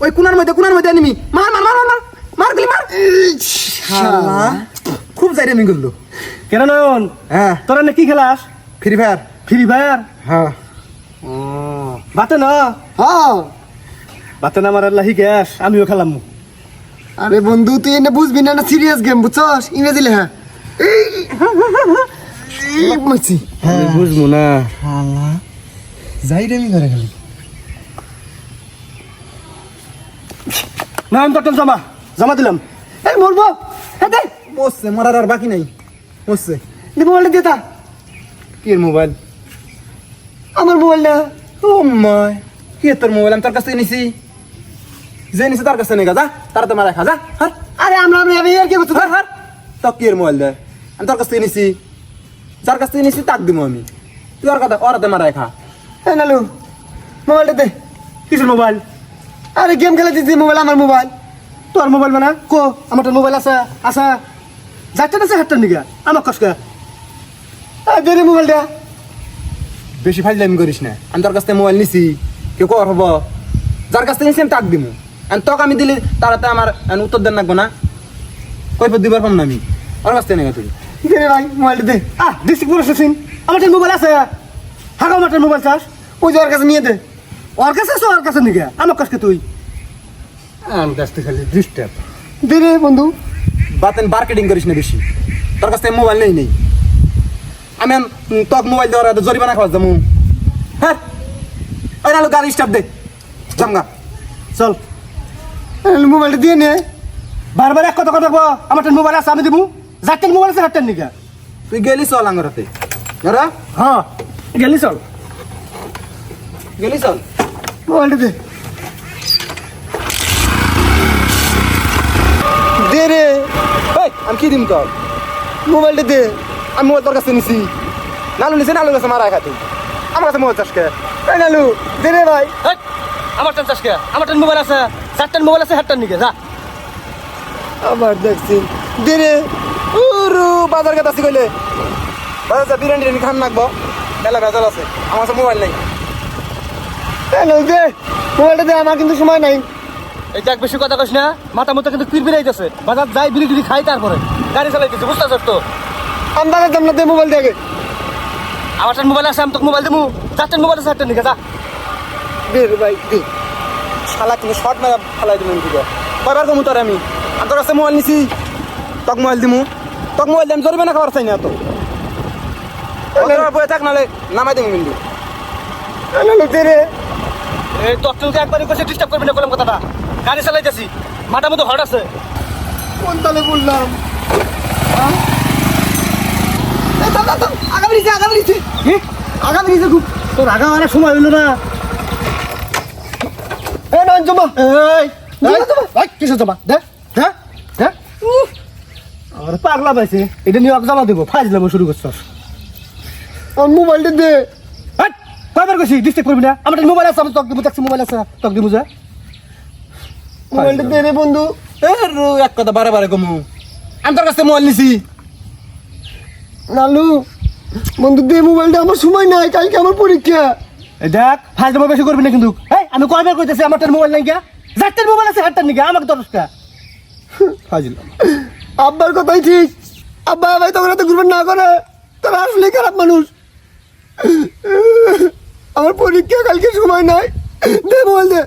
ওই কুনার মধ্যে কুনার মধ্যে নিমি মার মার মার মার মার গুলি মার শালা খুব যাই রেমি করল কেন নয়ন হ্যাঁ তোরা না কি খেলাস ফ্রি ফায়ার ফ্রি ফায়ার হ্যাঁ বাতে না হ্যাঁ বাতে না আমার আল্লাহি গ্যাস আমিও খেলাম আরে বন্ধু তুই এনে বুঝবি না না সিরিয়াস গেম বুঝছস ইংরেজি লেখা আমি বুঝব না যাই রেমি করে খালি না আমি তোর জমা জমা দিলাম। এই মরবো? হ্যাঁ দে। বসছে মরার আর বাকি নাই। বসছে নি মোবাইলটা দে। তা কি মোবাইল? আমার মোবাইলটা ও মাই কি তোর মোবাইল? আমি তোর কাছ নিছি। যে নিছি তার কাছে নেগা যা। তার তো মারা খা যা। হার। আরে আমরা আমরা আমি আর কি করতে হার হার। তো কি মোবাইল দে? আমি তোর কাছ নিছি। যার কাছ নিছি তাক দিমু আমি। তুই ওর কথা ওর হাতে মারাই খা। এই নালু মোবাইলটা দে। কিসের মোবাইল? আরে গেম খেলা দিচ্ছি মোবাইল, আমার মোবাইল। তোর মোবাইল মানে? কো, আমার তো মোবাইল আছে আছে। যাচ্ছে আছে হাতটা নিগা আমার দে রে মোবাইলটা বেশি ফাইজলামি করিস না। আমি তোর কাছ থেকে মোবাইল নিছি। কেউ কর হব। যার কাছ থেকে নিছি, আমি তাক দিমু। আর তোকে আমি দিলি তারাতে আমার উত্তর দেন লাগবো না। কৈফত দিবার পাম না আমি। ওর কাছ থেকে নেগা তুই। দে ভাই মোবাইলটা দে। আহ ডিস্ট্রিক্ট পুলিশ স্টেশন। আমার মোবাইল আছে। হাগা আমার মোবাইল চাস। ওই যে ওর কাছে নিয়ে দে। ওর কাছে ওর কাছে নিগা। আমার কসকে তুই। আমার কাছ থেকে খালি ডিস্টার্ব দে রে বন্ধু। বাতেন মার্কেটিং করিস না বেশি। তোর কাছ থেকে মোবাইল নেই নেই। আমি আম, তোকে মোবাইল দেওয়ার জরিমানা খাওয়া যাব। হ্যাঁ? ওই নালো গাড়ি স্টাফ দে। জামগা চল। মোবাইলটা দিয়ে নে। বারবার এক কথা কথা আমার তো মোবাইল আছে আমি দিবো। যাচ্ছে মোবাইল আছে হাতটা নিগা। তুই গেলি চল আঙ্গরাতে। যারা? হ্যাঁ গেলি চল। গেলি চল। মোবাইলটা দে। আমি কি দিম তোর মোবাইলটা দে আমি মোবাইল তোর কাছে নিছি। নালু নিছি নালু কাছে মারা খাতে আমার কাছে মোবাইল চাষকে এই নালু দে রে ভাই। আমার টান চাষকে আমার টান মোবাইল আছে চারটান মোবাইল আছে হাতটান নিগে যা। আবার দেখছি। দে রে। উরু বাজার কাছে আসি কইলে। বাজার যা বিরিয়ানি টিরিয়ানি খান নাকবো। মেলা ভেজাল আছে আমার কাছে মোবাইল নাই। নালু দে মোবাইলটা দে আমার কিন্তু সময় নাই। এই দেখ বেশি কথা কইস না মাথা মতো কিন্তু পির বিরাইতেছে বাজার যাই বিড়ি টিড়ি খাই তারপরে গাড়ি চালাইতেছে বুঝতে পারছ তো? আমি দাম না দে মোবাইল দে আগে আমার টান মোবাইল আছে আমি তোকে মোবাইল দেবো চারটান মোবাইল আছে হাতটান নিগে যা। দে রে ভাই দে। শালা তুমি শর্ট মেরা ফেলাই দিবেন দিকে কয়বার কমু তোর আমি? আমি তোর কাছে মোবাইল নিছি তক মোবাইল দিমু। তক মোবাইল দিম জরিমানা খাবার চাই না তো। বয়ে থাক নালে নামাই দিমু কিন্তু। রে। এই তোর তুই একবারই কইছে ডিস্টার্ব করবি না বললাম কথাটা। গাড়ি চালাইতেছি। মাথা মতো হট আছে। কোন তালে বললাম? হ্যাঁ? আগামী আগামী আগামী খুব। তোর আগা সময় হইল না। এই নয় জমা। এই জমা, পাগলা পাইছে। এটা নিয়ে জমা দেবো ফাইজ লাম শুরু আমার মোবাইলটা দে। কইছি ডিস্টার্ব করবি না। আমার মোবাইল আছে আমি তক দিব দেখছি মোবাইল আছে তক দিব যা। মোবাইলটা দে রে বন্ধু। এ রু এক কথা বারে বারে কমু। আমি তোর কাছে মোবাইল নিছি। নালু বন্ধু দে মোবাইলটা আমার সময় নাই কালকে আমার পরীক্ষা। দেখ ফাইজ লাম বেশি করবি না কিন্তু। এই আমি কয়বার কইতেছি আমার তার মোবাইল নাই গিয়া যার মোবাইল আছে হাতটার নিকে? আমাকে দরকার ফাজিল আব্বার কথাই ঠিক। আব্বা ভাই তখন এত ঘুরবেন না করে তারা আসলে খারাপ মানুষ। আমার পরীক্ষা কালকে সময় নাই। দে মোবাইল দে।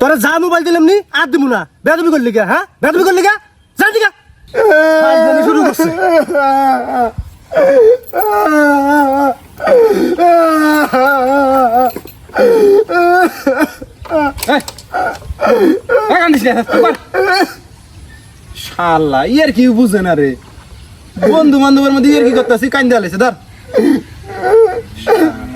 তোরা যা মোবাইল দিলাম নি, আর দিব না। বেদবি করলি গা হ্যাঁ? বেদবি করলি গা যা দিগা শুরু করছে। শালা, ইয়ার কি বুঝে না রে। বন্ধু বান্ধবের মধ্যে ইয়ার কি করতেছি? কান্দে আলাইছে ধর।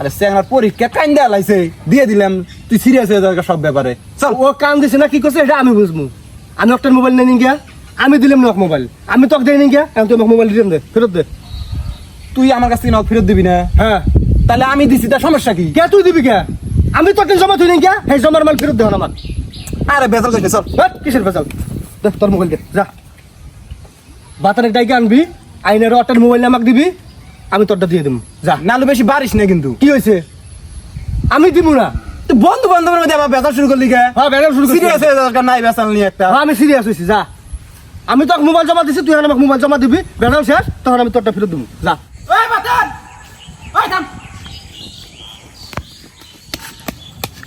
আরে স্যাংরার পরীক্ষা কাইন দেয়া লাইছে দিয়ে দিলাম। তুই সিরিয়াস হয়ে যাবে সব ব্যাপারে। চল। ও কাম দিছে না কি করছে এটা আমি বুঝব। আমি একটা মোবাইল নেই গিয়া আমি দিলাম না মোবাইল আমি তোকে দেই নি গিয়া এখন তুই মোবাইল দিলাম দে ফেরত দে। তুই আমার কাছ থেকে নক ফেরত দিবি না? হ্যাঁ। তাহলে আমি দিছি তার সমস্যা কি? কে তুই দিবি কে? আমি তোকে জমা তুই নি গিয়া এই জমার মাল ফেরত দে না আমার। আরে বেজাল কইছে চল। হ্যাঁ কিসের ভেজাল? দে তোর মোবাইল দে যা। বাতারের ডাইকে আনবি আইনের অটার মোবাইল আমাকে দিবি আমি তোরটা দিয়ে দেবো যা। নালু বেশি বাড়িস না কিন্তু। কি হয়েছে আমি দিব না। তুই বন্ধু বান্ধবের মধ্যে আবার বেজাল শুরু করলি কে? হ্যাঁ ব্যায়াম শুরু সিরিয়াস হয়ে যাওয়ার নাই বেসাল নিয়ে একটা। হ্যাঁ আমি সিরিয়াস হয়েছি যা। আমি তোকে মোবাইল জমা দিছি তুই আমাকে মোবাইল জমা দিবি। ব্যায়াম শেষ তখন আমি তোরটা ফেরত দেবো যা। ওই বাতান! ওই থাম।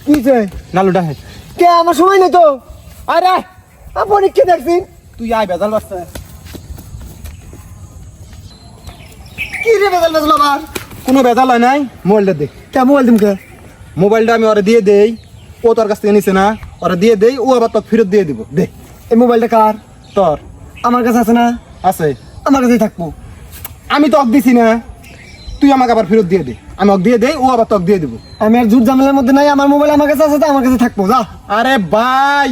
কি যে? নালু ডাহে কে আমার সময় নেই তো? আরে আপনি কি দেখছেন তুই আয় বেজাল বাসতে কি রে বেজাল বেজাল আবার? কোনো বেজাল হয় নাই? মোবাইলটা দে। কে মোবাইল দিম কে? মোবাইলটা আমি ওরা দিয়ে দেই। ও তোর কাছ থেকে নিছে না। ওরা দিয়ে দেই। ও আবার তোকে ফেরত দিয়ে দিব। দে। এই মোবাইলটা কার? তোর। আমার কাছে আছে না? আছে। আমার কাছেই থাকব। আমি তোকে দিছি না। তুই আমাকে আবার ফেরত দিয়ে দে। আমি ওকে দিয়ে দেই। ও আবার তোকে দিয়ে দিব। আমি আর জুট ঝামেলার মধ্যে নাই। আমার মোবাইল আমার কাছে আছে তো আমার কাছে থাকব। যা। আরে ভাই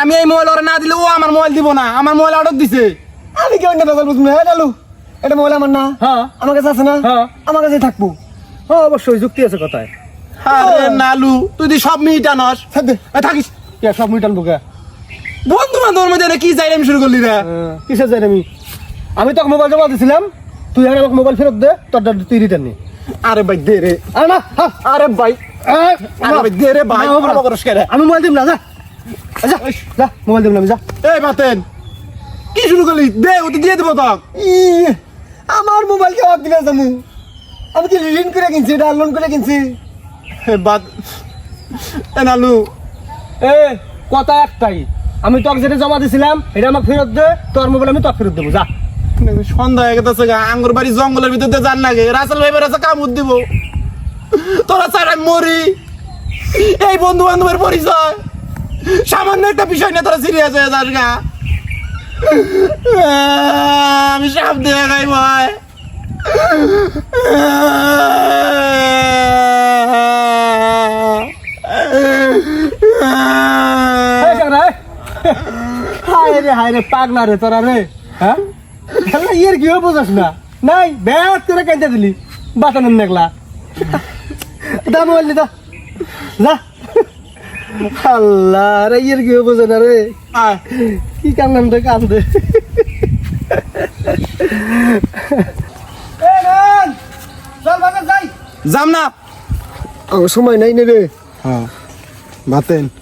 আমি এই মোবাইল ওরা না দিলে ও আমার মোবাইল দিব না। আমার মোবাইল অর্ডার দিছে। আমি কি অন্য বেজাল বুঝব হ্যাঁ ডালু এটা মোবাইল আমার না। হ্যাঁ। আমার কাছে আছে না। হ্যাঁ। আমার কাছে থাকব। হ্যাঁ অবশ্যই যুক্তি আছে কথায়। আরে নালু তুই তুই সব দে। এ, থাকিস। সব মিটান বোকা বন্ধু বান্ধবের মধ্যে কি যাইলাম শুরু করলি রে? কিসের যাই আমি আমি তোকে মোবাইল জমা দিছিলাম তুই এখন আমাকে মোবাইল ফেরত দে তোরটা তুই রিটার্ন নি। আরে ভাই দে রে। আরে না হ্যাঁ। আরে ভাই। আরে ভাই দে রে ভাই না, আমি মোবাইল দিব না যা। যা যা মোবাইল দিব না আমি যা। এই বাতেন কি শুরু করলি? দে ও তো দিয়ে দেবো ই, আমার মোবাইল কে অফ দিলে জামু। আমি কি ঋণ করে কিনছি, এটা লোন করে কিনছি? বাদ। এ এ, কথা একটাই। আমি তোকে যেটা জমা দিছিলাম, এটা আমাকে ফেরত দে, তোর মোবাইল আমি তোকে ফেরত দেবো, যা। সন্ধ্যা হয়ে গেছে আঙ্গুর বাড়ি জঙ্গলের ভিতরে যান না গে। রাসেল ভাই বেড়াচ্ছে কামড় দিব। তোরা চাই আমি মরি। এই বন্ধু বান্ধবের পরিচয়। সামান্য একটা বিষয় নিয়ে তোরা সিরিয়াস হয়ে যাস গা। আমি সাপ দিয়ে গাই ভাই হায় রে হায় রে, পাগলা রে তোরা রে হ্যাঁ? ইয়ের কি বোঝাস না। নাই ব্যাগ করে দিলি। বাতানের নেগলা দা মোবাইল দা। যা। আল্লাহ রে ইয়ের কি বোঝে না রে। কি কান্নান রে কান্দে। এ রেন চল বাজার যাই। যাম না। আমার সময় নাই নেবে হ্যাঁ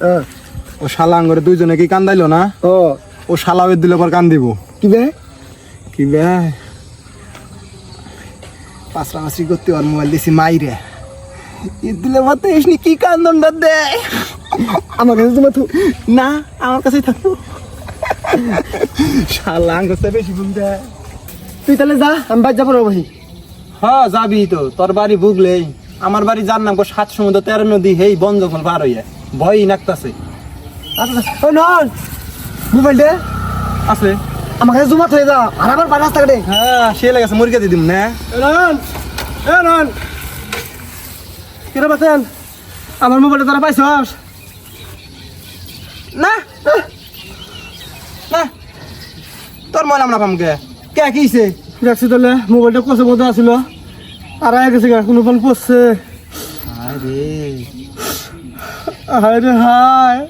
হ্যাঁ ও শালা আঙ্গরে দুইজনে কি কান্দাইলো না? ও। ও শালা ওই দিলে পর কান দিব কি বে? কি বে? পাঁচটা মাসি করতে আর মোবাইল দিছি মাইরে। ঈদ দিলে মাত্র এসনি কি কান্দনটা দেয় আমার কাছে তোমার না আমার কাছেই থাকতো শালা আঙ্গতে বেশি দেয়। তুই তাহলে যা আমি বাদ যাব ভাই হ্যাঁ যাবি তো। তোর বাড়ি ভুগলেই আমার বাড়ি যার নাম গো সাত সমুদ্র তেরো নদী হেই বন জঙ্গল পার হইয়া। ভয়ই নাকতাছে আচ্ছা নন মোবাইল দে। আছে। আমার কাছে জমা হয়ে যা আর আমার বাড়ি রাস্তা কাটে। হ্যাঁ সে লেগেছে মুরগি দিদিম না। রন এ রন কিরে বাতেন আমার মোবাইলটা তোরা পাইছস? না না তোর মনে আমরা পাম কে কে কিছে দেখছি তাহলে মোবাইলটা কষে মতো আসছিল আর আয় গেছে গা কোনো ফোন পড়ছে। আরে হায় রে হায়।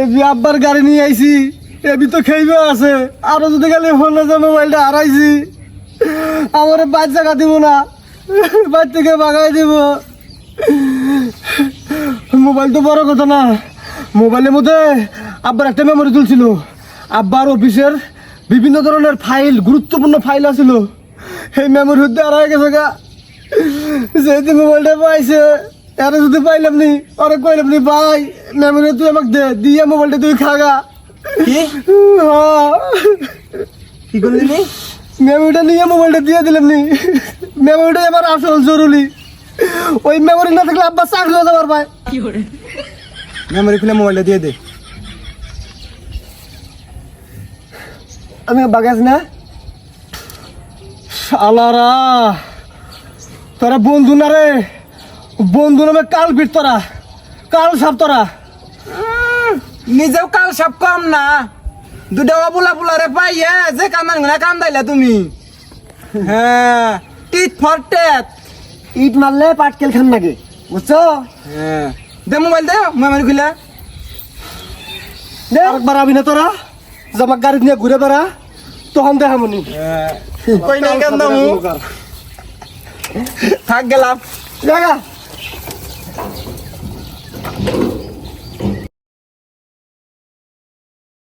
এবি আব্বার গাড়ি নিয়ে আইছি এবি তো খেইবে আছে। আরও যদি গেলে ফোন না যায় মোবাইলটা হারাইছি। আমার বাদ জায়গা দিব না। বাদ থেকে বাগাই দিব। মোবাইল তো বড় কথা না। মোবাইলের মধ্যে আব্বার একটা মেমোরি তুলছিল। আব্বার অফিসের বিভিন্ন ধরনের ফাইল গুরুত্বপূর্ণ ফাইল আছিল। সেই মেমোরি হতে হারাই গেছে গা। যেহেতু মোবাইলটা পাইছে এর যদি পাইলাম নি আরে কইলাম নি ভাই মেমোরি তুই আমাকে দে দিয়ে মোবাইলটা তুই খাগা কি? হ্যাঁ। কি করলি মেমোরিটা নিয়ে মোবাইলটা দিয়ে দিলাম নি। মেমোরিটা আমার আসল জরুরি। ওই মেমোরি না থাকলে আব্বা চাকরি হয়ে যাবার ভাই। মেমোরি খুলে মোবাইলটা দিয়ে দে। আমি বাগাস না। আলারা তোরা বন্ধু না রে। বন্ধু নামে কাল বিট তোরা। কাল সাপ তোরা। নিজেও কাল সব কম না। দুটা অবুলা বুলারে পাইয়া যে কামান গুনা কান্দাইলা তুমি। হ্যাঁ টিট ফর টেট ইট মারলে পাটকেল খান লাগে বুঝছ? হ্যাঁ। দে মোবাইল দে মোবাইল খুলে দে। আরেকবার আবি না তোরা। জামাক গাড়ি নিয়ে ঘুরে বেড়া। তখন দেখামনি কই নাই কান্দামু থাক গেলাম। জায়গা